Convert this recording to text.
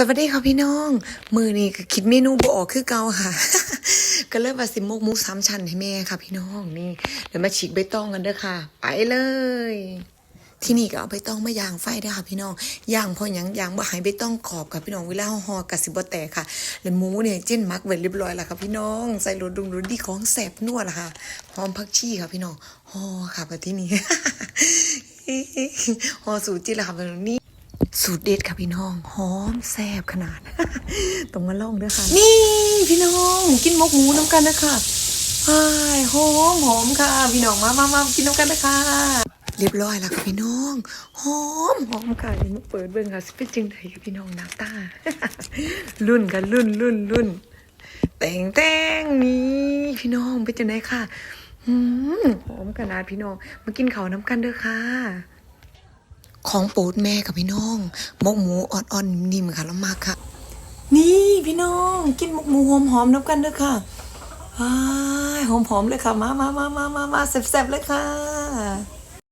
สวัสดีค่ะพี่น้อง มือนี่คิดเมนูบออกคือเก่าค่ะ ก็เลยว่าสิมกมูสามชั้นให้แม่ค่ะ พี่น้องนี่เดี๋ยวมาฉีกใบตองกันเด้อค่ะ ไปเลย ที่นี่ก็เอาใบตองมาย่างไฟเด้ค่ะ พี่น้องย่างพอหยังย่างบ่ให้ใบตองขอบค่ะพี่น้องเวลาห่อกะสิบ่แตกค่ะ แล้วหมูเนี่ยเจิ้นมักไว้เรียบร้อยแล้วค่ะพี่น้องใส่รสดุงรสดีของแซ่บนวล่ะค่ะหอมผักชีค่ะ พี่น้องห่อค่ะแบบที่นี่ห่อสูตรจิละค่ะแบบนี้ สูตรเด็ดค่ะพี่น้องหอมแซ่บขนาดต้องมาลองด้วยค่ะ นี่พี่น้องกินหมกหมูน้ำกันนะคะอ้ายหอมหอมค่ะ พี่น้องมามามากินน้ำกันนะคะเรียบร้อยแล้วค่ะพี่น้องหอมหอมค่ะนี่มาเปิดเบิ่งค่ะสิเป็นจังไดค่ะพี่น้องหน้าตารุ่นกันรุ่นรุ่นรุ่นแต่งแต่งนี่พี่น้องเป็นจังไดค่ะหืมหอมขนาดพี่น้องมากินข้าวน้ำกันเด้อค่ะ ของโปรดแม่กับพี่น้องหมกหมูอ่อนๆนิ่มๆค่ะแล้วมากค่ะ นี่พี่น้องกินหมกหมูหอมๆน้ำกันเด้อค่ะอ้าหอมๆเลยค่ะ มามามามามามาแซ่บๆเลยค่ะ